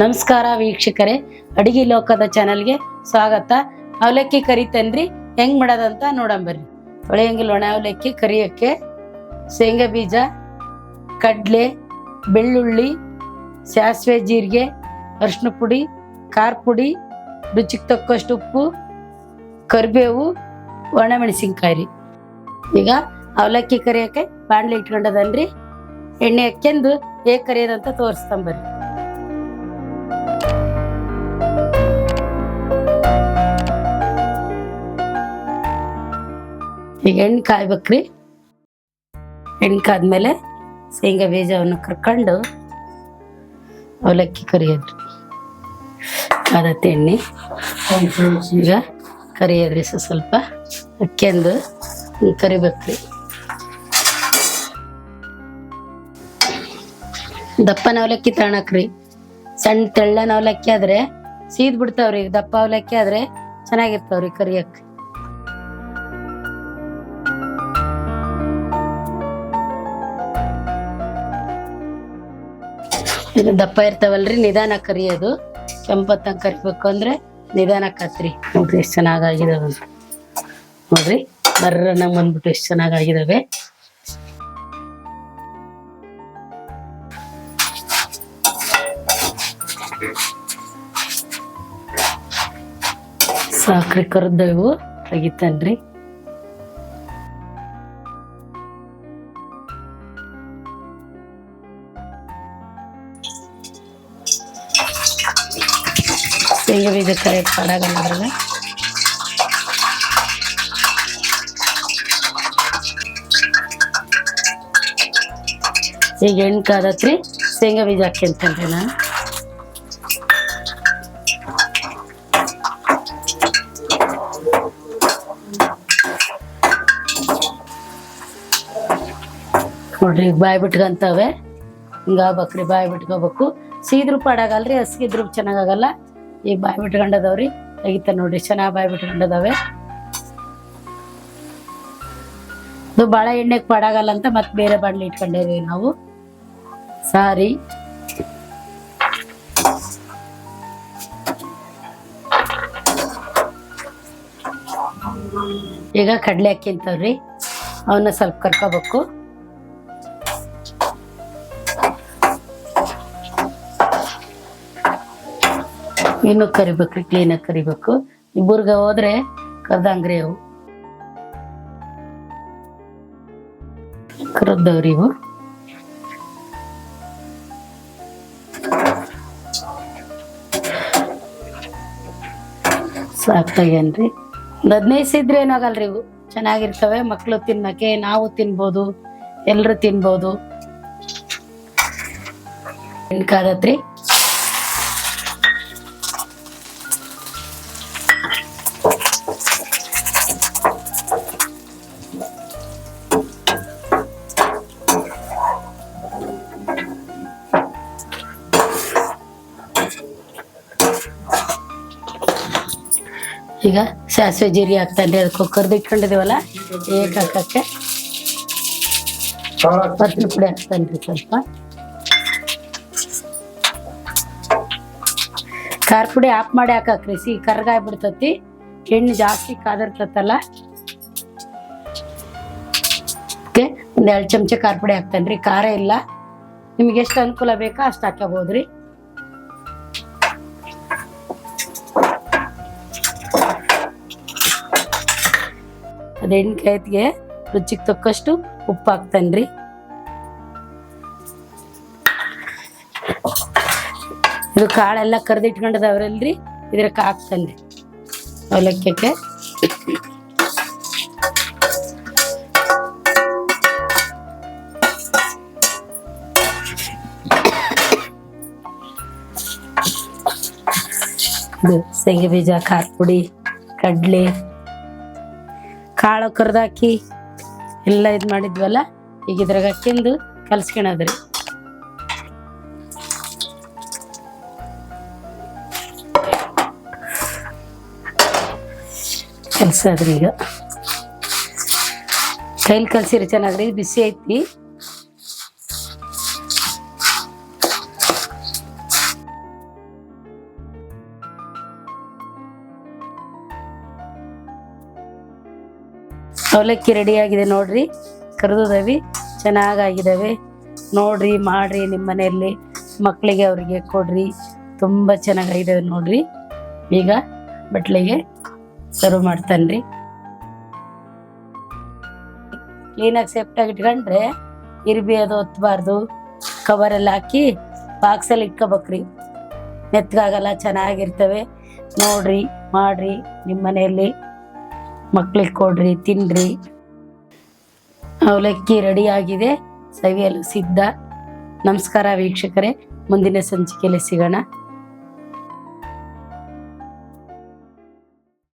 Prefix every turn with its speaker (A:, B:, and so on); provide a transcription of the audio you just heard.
A: ನಮಸ್ಕಾರ ವೀಕ್ಷಕರೇ, ಅಡಿಗೆ ಲೋಕದ ಚಾನಲ್ಗೆ ಸ್ವಾಗತ. ಅವಲಕ್ಕಿ ಕರಿತೇನ್ರಿ ಹೆಂಗ್ ಮಾಡೋದಂತ ನೋಡಂಬರ್ರಿ ಹೊಳೆಯಂಗಿಲ್ ಒಣ ಅವಲಕ್ಕಿ ಕರಿಯಕ್ಕೆ ಶೇಂಗಾ ಬೀಜ, ಕಡಲೆ, ಬೆಳ್ಳುಳ್ಳಿ, ಸಾಸಿವೆ ಜೀರಿಗೆ ಅರಿಶಿನ ಪುಡಿ, ಖಾರ ಪುಡಿ, ರುಚಿಗೆ ತಕ್ಕಷ್ಟು ಉಪ್ಪು, ಕರಿಬೇವು, ಒಣಮೆಣಸಿನ್ಕಾಯಿ. ಈಗ ಅವಲಕ್ಕಿ ಕರಿಯಕ್ಕೆ ಬಾಣಲೆ ಇಟ್ಕೊಂಡದನ್ರಿ. ಎಣ್ಣೆ ಹಾಕ್ಯಂದು ಹೇಗೆ ಕರಿಯೋದಂತ ತೋರಿಸ್ತಂಬರ್ರಿ ಈಗ ಎಣ್ಣೆ ಕಾಯ್ಬೇಕ್ರಿ. ಎಣ್ಣೆ ಕಾದ್ಮೇಲೆ ಶೇಂಗಾ ಬೀಜವನ್ನು ಕರ್ಕೊಂಡು ಅವಲಕ್ಕಿ ಕರಿಯೋದ್ರಿ. ಕಾದತ್ತೆ ಎಣ್ಣೆ. ಈಗ ಕರಿಯೋದ್ರಿ ಸ್ವಲ್ಪ ಅಕ್ಕಿಂದು ಕರಿಬೇಕ್ರಿ. ದಪ್ಪನ ಅವಲಕ್ಕಿ ತಗೊಳಕ್ರಿ ಸಣ್ಣ ತೆಳ್ಳನ ಅವಲಕ್ಕಿ ಆದ್ರೆ ಸೀದ್ ಬಿಡ್ತಾವ್ರಿ. ದಪ್ಪ ಅವಲಕ್ಕಿ ಆದ್ರೆ ಚೆನ್ನಾಗಿರ್ತಾವ್ರಿ ಕರಿಯಕ್ಕೆ. ದಪ್ಪ ಇರ್ತಾವಲ್ರಿ, ನಿಧಾನ ಕರಿಯೋದು ಕೆಂಪತ್ತ ಕರಿಬೇಕು ಅಂದ್ರೆ ನಿಧಾನ ಕತ್ರಿ. ನೋಡ್ರಿ ಎಷ್ಟು ಚೆನ್ನಾಗಾಗಿದಾವ. ನೋಡ್ರಿ ನಂಗೆ ಬಂದ್ಬಿಟ್ಟು ಎಷ್ಟು ಚೆನ್ನಾಗಾಗಿದಾವೆ. ಸಾಕ್ರಿ ಕರ್ದವು, ತೆಗಿತಾನ್ರಿ. ಶೇಂಗಾ ಬೀಜ ಕರೆಕ್ಟ್ ಪಡಾಗಲ್ಲ ಅದ್ರಾಗ? ಈಗ ಎಣ್ಣೆ ಕಾದತ್ರಿ ಶೇಂಗಾ ಬೀಜ ಹಾಕ್ಯಂತೇನ್ರಿ ನಾನು. ನೋಡ್ರಿ, ಈಗ ಬಾಯಿ ಬಿಟ್ಕಂತವೆ. ಹಿಂಗಾಗ್ಬೇಕ್ರಿ ಬಾಯಿ ಬಿಟ್ಕೋಬೇಕು. ಸೀದ್ರೂ ಪಾಡಾಗಲ್ರಿ ಹಸ್ಗಿದ್ರು ಚೆನ್ನಾಗಾಗಲ್ಲ ಈಗ ಬಾಯಿ ಬಿಟ್ಕೊಂಡದವ್ರಿ ತೆಗಿತ ನೋಡ್ರಿ ಚೆನ್ನಾಗಿ ಬಾಯಿ ಬಿಟ್ಕೊಂಡದವೆ ಅದು ಬಾಳೆ ಎಣ್ಣೆಗೆ ಪಾಡಾಗಲ್ಲ ಅಂತ ಮತ್ತೆ ಬೇರೆ ಬಾಂಡ್ಲಿ ಇಟ್ಕೊಂಡೇವಿ ನಾವು. ಸಾರಿ. ಈಗ ಕಡ್ಲೆ ಅಂತವ್ರಿ. ಅವನ್ನ ಸ್ವಲ್ಪ ಕರ್ಕೋಬೇಕು. ಇನ್ನು ಕರಿಬೇಕು ಕ್ಲೀನಾಗಿ ಕರಿಬೇಕು. ಇಬ್ಬರಿಗೆ ಹೋದ್ರೆ ಕರ್ದಂಗ್ರಿ ಅವು ಕರದ್ದವ್ರಿ ಇವು. ಸಾಕ್ತಾಗೇನ್ರಿ. ಒಂದ್ ಹದಿನೈದು ಇದ್ರೆ ಏನಾಗಲ್ರಿ ಇವು? ಚೆನ್ನಾಗಿರ್ತವೆ ಮಕ್ಕಳು ತಿನ್ನಕ್ಕೆ ನಾವು ತಿನ್ಬೋದು, ಎಲ್ರು ತಿನ್ಬೋದು. ಕಾದತ್ರಿ? ಈಗ ಸಾಸಿವೆ ಜೀರಿಗೆ ಹಾಕ್ತಾನ್ರಿ ಅದಕ್ಕೆ ಕರ್ದು ಇಟ್ಕೊಂಡಿದೀವಲ್ಲ ಏಕ್ ಹಾಕಕ್ಕೆ. ಪತ್ರ ಪುಡಿ ಹಾಕ್ತಾನ್ರಿ ಸ್ವಲ್ಪ. ಖಾರ ಪುಡಿ ಆಫ್ ಮಾಡಿ ಹಾಕಕ್ರಿ ಸಿ, ಕರ್ಗಾಯ್ ಬಿಡ್ತತಿ. ಎಣ್ಣೆ ಜಾಸ್ತಿ ಕಾದಿರ್ತತಲ್ಲ. ಒಂದ್ ಎರಡು ಚಮಚ ಖಾರ ಪುಡಿ ಹಾಕ್ತಾನ್ರಿ ಖಾರ ಇಲ್ಲ. ನಿಮ್ಗೆ ಎಷ್ಟು ಅನುಕೂಲ ಬೇಕೋ ಅಷ್ಟು ಹಾಕೋಬಹುದ್ರಿ ಅದ ಎಣ್ಕಾಯಿಗೆ ರುಚಿಗೆ ತಕ್ಕಷ್ಟು ಉಪ್ಪು ಹಾಕ್ತಾನೆ ರೀ ಇದು ಕಾಳೆಲ್ಲ ಕರೆದಿಟ್ಕೊಂಡದವ್ರಲ್ರಿ ಇಟ್ಕೊಂಡದವ್ರಲ್ರಿ ಹಾಕ್ತಾನೆ ರೀ ಅವಲಕ್ಕಿಗೆ. ಇದು ಶೇಂಗೆ ಬೀಜ ಖಾರ ಪುಡಿ ಕಡ್ಲೆ. ಕಾಳು ಕರ್ದಾಕಿ ಎಲ್ಲ ಇದು ಮಾಡಿದ್ವಲ್ಲ, ಈಗ ಇದ್ರಾಗ ಹಾಕಿಂದು ಕಲ್ಸ್ಕೊಳದ್ರಿ ಕಲ್ಸದ್ರಿ ಈಗ. ಕೈಲಿ ಕಲ್ಸಿರಿ ಚೆನ್ನಾಗ್ರಿ, ಬಿಸಿ ಐತಿ. ಅವಲಕ್ಕಿ ರೆಡಿಯಾಗಿದೆ ನೋಡ್ರಿ. ಕರೆದವಿ ಚೆನ್ನಾಗಾಗಿದ್ದಾವೆ ನೋಡ್ರಿ, ಮಾಡ್ರಿ ನಿಮ್ಮ ಮನೆಯಲ್ಲಿ. ಮಕ್ಕಳಿಗೆ ಅವರಿಗೆ ಕೊಡ್ರಿ. ತುಂಬ ಚೆನ್ನಾಗಾಗಿದ್ದಾವೆ ನೋಡ್ರಿ. ಈಗ ಬಟ್ಲಿಗೆ ಸರ್ವ್ ಮಾಡ್ತಾನ್ರಿ. ಕ್ಲೀನಾಗಿ ಸೇಫ್ಟಾಗಿ ಇಟ್ಕೊಂಡ್ರೆ ಇರ್ಬಿ ಅದು ಒತ್ತಬಾರ್ದು ಕವರೆಲ್ಲ ಹಾಕಿ ಬಾಕ್ಸಲ್ಲಿ ಇಟ್ಕೋಬೇಕ್ರಿ. ಮೆತ್ತಗಾಗಲ್ಲ ಚೆನ್ನಾಗಿರ್ತವೆ. ನೋಡ್ರಿ, ಮಾಡ್ರಿ ನಿಮ್ಮ ಮನೆಯಲ್ಲಿ. ಮಕ್ಳಿಗೆ ಕೊಡ್ರಿ ತಿನ್ರಿ. ಅವಲಕ್ಕಿ ರೆಡಿ ಆಗಿದೆ. ಸವಿಯಲು ಸಿದ್ಧ. ನಮಸ್ಕಾರ ವೀಕ್ಷಕರೇ. ಮುಂದಿನ ಸಂಚಿಕೆಯಲ್ಲಿ ಸಿಗೋಣ.